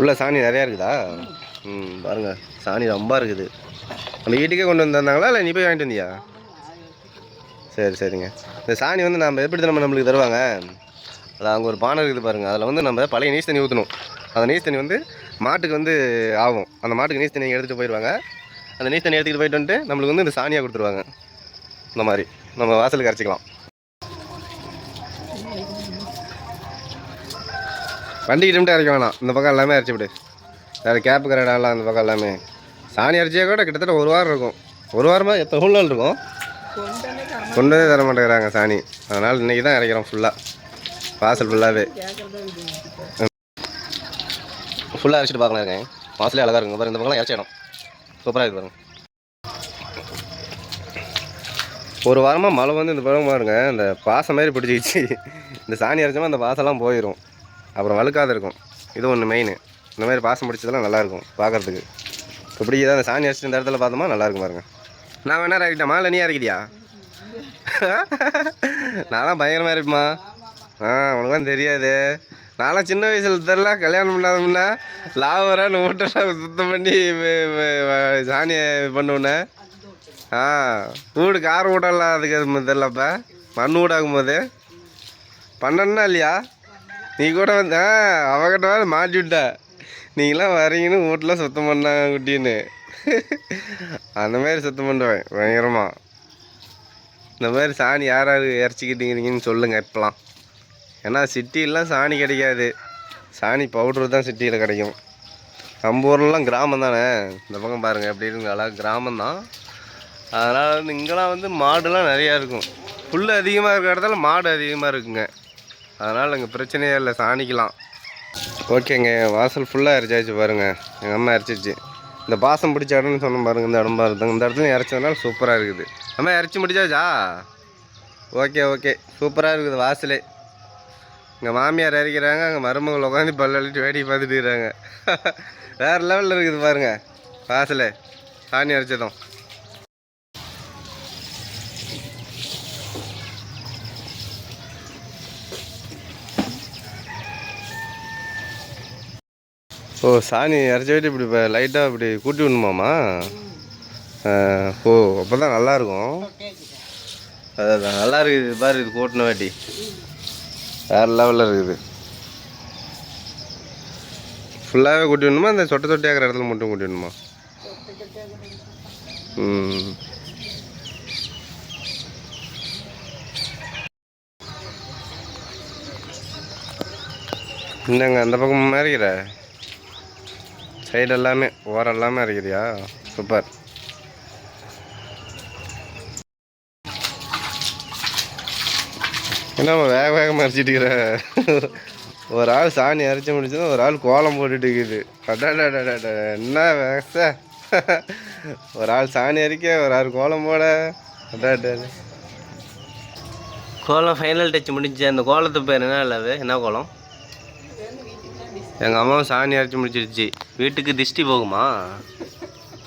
உள்ள சாணி நிறையா இருக்குதா? ம் பாருங்க. சாணி ரொம்ப இருக்குது. நம்ம வீட்டுக்கே கொண்டு வந்திருந்தாங்களா இல்லை நீ போய் வாங்கிட்டு வந்தியா? சரி சரிங்க. இந்த சாணி வந்து நம்ம எப்படி நம்ம நம்மளுக்கு தருவாங்க? அது அங்கே ஒரு பானை இருக்குது பாருங்கள் அதில் வந்து நம்ம பழைய நீஸ் தண்ணி ஊற்றணும் அந்த நீஸ் தண்ணி வந்து மாட்டுக்கு வந்து ஆகும். அந்த மாட்டுக்கு நீஸ் தண்ணி எடுத்துகிட்டு போயிடுவாங்க. அந்த நீஸ் தண்ணி எடுத்துகிட்டு போயிட்டு வந்துட்டு நம்மளுக்கு வந்து இந்த சாணியாக கொடுத்துருவாங்க. இந்த மாதிரி. நம்ம வாசலுக்கு அரைச்சிக்கலாம். வண்டிக்கிட்ட மட்டும் இறக்க வேணாம். இந்த பக்கம் எல்லாமே அரைச்சி விடு. வேறு கேப்புக்கிற இடம்லாம் அந்த பக்கம் எல்லாமே. சாணி அரைச்சியா கூட கிட்டத்தட்ட ஒரு வாரம் இருக்கும். ஒரு வாரமாக எத்தனை நாள் இருக்கும்? கொண்டு வந்து தர மாட்டேங்கிறாங்க சாணி. அதனால் இன்றைக்கி தான் இறக்கிறோம் ஃபுல்லாக வாசல் ஃபுல்லாகவே ஃபுல்லாக அரைச்சிட்டு பார்க்கலாம் இருக்கேன். வாசலே அழகாக இருக்குங்க பாருங்க இந்த பக்கம் இறச்சி இடம். சூப்பராக இருக்கு பாருங்க. ஒரு வாரமாக மழை வந்து இந்த பக்கம் பாருங்க. இந்த பாசம் மாதிரி பிடிச்சிக்கிச்சு. இந்த சாணி அரைச்சோமா அந்த பாசம்லாம் போயிடும் அப்புறம் வழுக்காத இருக்கும். இது ஒன்று மெயின் இந்த மாதிரி பாசம் பிடிச்சதெல்லாம் நல்லாயிருக்கும் பார்க்குறதுக்கு இப்படி ஏதாவது அந்த சாணி அரைச்சிட்டு இந்த இடத்துல பார்த்தோமா நல்லாயிருக்கும் பாருங்கள் நான் வேணா இறக்கிட்டேம்மா இல்லை நீ இறக்கிட்டியா? நான்லாம் பயங்கரமாக இருப்பேம்மா ஆ உனக்குலாம் தெரியாது. நான்லாம் சின்ன வயசில் தெரில கல்யாணம் பண்ணாதமுன்னா லாவரான்னு ஓட்டெல்லாம் சுத்தம் பண்ணி சாணியை பண்ணுவேனே. ஆ வீடு கார் வீடெல்லாம் அதுக்கு தெரிலப்ப மண் வீடாகும் போது. பண்ணனா இல்லையா? நீ கூட வந்து ஆ அவகிட்ட வேறு மாட்டி விட்ட. நீங்களாம் வரீங்கன்னு வீட்டில் சுத்தம் பண்ணாங்க குட்டின்னு. அந்த மாதிரி சுத்தம் பண்ணுவேன் பயங்கரமாக இந்த மாதிரி சாணி யார் யார் இறச்சிக்கிட்டீங்கன்னு சொல்லுங்கள் இப்போலாம் ஏன்னா சிட்டிலாம் சாணி கிடைக்காது. சாணி பவுட்ரு தான் சிட்டியில் கிடைக்கும். நம்ம ஊர்லலாம் கிராமம் தானே? இந்த பக்கம் பாருங்கள் எப்படி இருக்குங்க அழகா கிராமம் தான். அதனால் வந்து இங்கெல்லாம் வந்து மாடுலாம் நிறையா இருக்கும். புல் அதிகமாக இருக்கிற இடத்துல மாடு அதிகமாக இருக்குங்க. அதனால் இங்கே பிரச்சனையே இல்லை சாணிக்கலாம். ஓகேங்க வாசல் ஃபுல்லாக இறச்சாச்சு பாருங்கள் எங்கள் அம்மா இறச்சிச்சு இந்த பாசம் பிடிச்ச இடம்னு சொன்ன பாருங்கள் இந்த இடம் பாருங்க. இந்த இடத்துல இறச்சதுனால சூப்பராக இருக்குது. அம்மா இறச்சி முடிச்சாச்சா? Okay okay. சூப்பராக இருக்குது வாசலே. இங்கே மாமியார் இறக்கிறாங்க அங்கே மருமகள் உட்காந்து பல்லழிட்டு வேடிக்கை பார்த்துட்டு இருக்கிறாங்க. வேறு லெவலில் இருக்குது பாருங்கள் வாசலே. சாணி அரைச்சதும் ஓ சாணி இறச்சி விட்டு இப்படி இப்போ லைட்டாக இப்படி கூட்டி விடணுமாம்மா? ஓ அப்போ தான் நல்லாயிருக்கும். அதான் நல்லா இருக்குது பாரு இது கூட்டின வாட்டி. வேறு லெவலில் இருக்குது. ஃபுல்லாகவே கூட்டி விடணுமா? அந்த சொட்டை சொட்டையாகிற இடத்துல மட்டும் கூட்டி விடணுமா? ம். என்னங்க அந்த பக்கம் இருக்கிற சைடு எல்லாமே ஓரம் எல்லாமே இருக்கிறியா சூப்பர். என்னம்மா வேக வேகமாக அரைச்சிட்டு இருக்கிற ஒரு ஆள் சாணி அரைச்சி முடிச்சதும் ஒரு ஆள் கோலம் போட்டுட்டு இருக்குது. அடடடடட, என்ன வேச? ஒரு ஆள் சாணி அரைக்க ஒரு ஆள் கோலம் போட. அடடட. கோலம் ஃபைனல் டச் முடிஞ்சு அந்த கோலத்து பேர் என்ன இல்லை என்ன கோலம்? எங்கள் அம்மாவும் சாணி அரைச்சி முடிச்சிருச்சு. வீட்டுக்கு திஷ்டி போகுமா?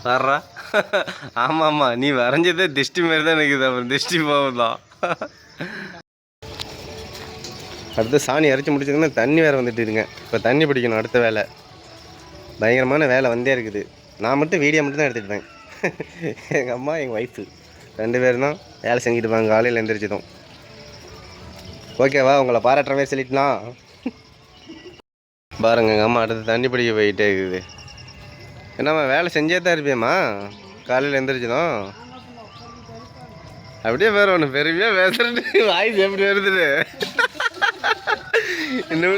வர்றா. ஆமாம் ஆமாம் நீ வரைஞ்சதே திஷ்டி மாரி தான் இருக்குது அப்புறம் திஷ்டி போகுதான் அடுத்து சாணி அரைச்சி முடிச்சதுன்னா தண்ணி வேறு வந்துட்டு இருங்க இப்போ தண்ணி பிடிக்கணும் அடுத்த வேலை. பயங்கரமான வேலை வந்தே இருக்குது. நான் மட்டும் வீடியோ மட்டும் தான் எடுத்துக்கிட்டேன் எங்கள் அம்மா எங்கள் ஒய்ஃபு ரெண்டு பேரும் தான் வேலை செஞ்சுட்டு இருப்பாங்க. காலையில் எந்திரிச்சதும். ஓகேவா உங்களை பாராட்டுற மாதிரி சொல்லிட்டுலாம். பாருங்க எங்கள் அம்மா அடுத்து தண்ணி பிடிக்க போயிட்டே இருக்குது. என்னம்மா வேலை செஞ்சே தான் இருப்பியம்மா? காலையில் எந்திரிச்சதும்? அப்படியே வேற ஒன்று பெருமையாக பேசுறது. வாய்ஸ் எப்படி வருது என்ன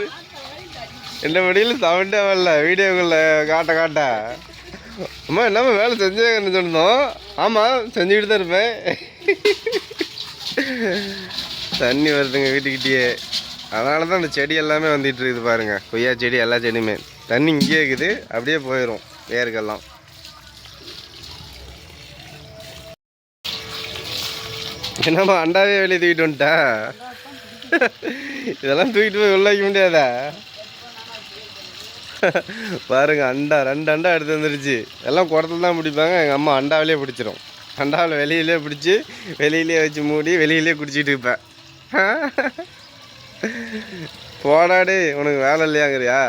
என்ன முடியல சவுண்டே வரல வீடியோக்குள்ள காட்ட காட்ட. அம்மா என்னம்மா வேலை செஞ்சேன்னு சொன்னோம். ஆமாம் செஞ்சுக்கிட்டு தான் இருப்பேன். தண்ணி வருதுங்க வீட்டுக்கிட்டேயே. அதனால தான் அந்த செடி எல்லாமே வந்துட்டு இருக்குது பாருங்க. கொய்யா செடி எல்லா செடியுமே. தண்ணி இங்கேயே இருக்குது. அப்படியே போயிடும் வேர்கள்லாம் என்னம்மா அண்டாவே வெளியே தூக்கிட்டு வந்துட்டா? இதெல்லாம் தூக்கிட்டு போய் உள்ளாக்க முடியாதா? பாருங்க அண்டா ரெண்டு அண்டா எடுத்து வந்துருச்சு. எல்லாம் குடத்துல தான் பிடிப்பாங்க. எங்கள் அம்மா அண்டாவிலே பிடிச்சிரும். அண்டாவில் வெளியிலே பிடிச்சி வெளியிலே வச்சு மூடி வெளியிலே குடிச்சிட்டு இருப்பேன். போடாடி உனக்கு வேலை இல்லையாங்கிறியா?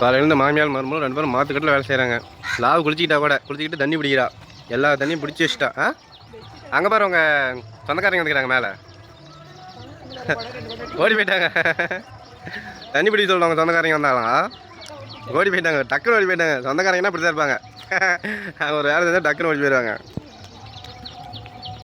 காலையில் இந்த மாமியார் மருமகளும் ரெண்டு பேரும் மாத்துக்கட்டில் வேலை செய்கிறாங்க லாவு குளிச்சிக்கிட்டா கூட குளிச்சிக்கிட்டு தண்ணி பிடிக்கிறா. எல்லா தண்ணியும் பிடிச்சி வச்சுட்டா. ஆ? அங்கே பாரு உங்க சொந்தக்காரங்க வந்துக்கிறாங்க மேலே. ஓடி போயிட்டாங்க. தண்ணி பிடிக்க சொல்லுவாங்க சொந்தக்காரங்க வந்தாலும். ஓடி போயிட்டாங்க டக்குன்னு ஓடி போயிட்டாங்க. சொந்தக்காரங்கன்னா இப்படி தான் இருப்பாங்க? அவங்க ஒரு வேலை செஞ்சால் டக்குன்னு ஓடி போயிடுவாங்க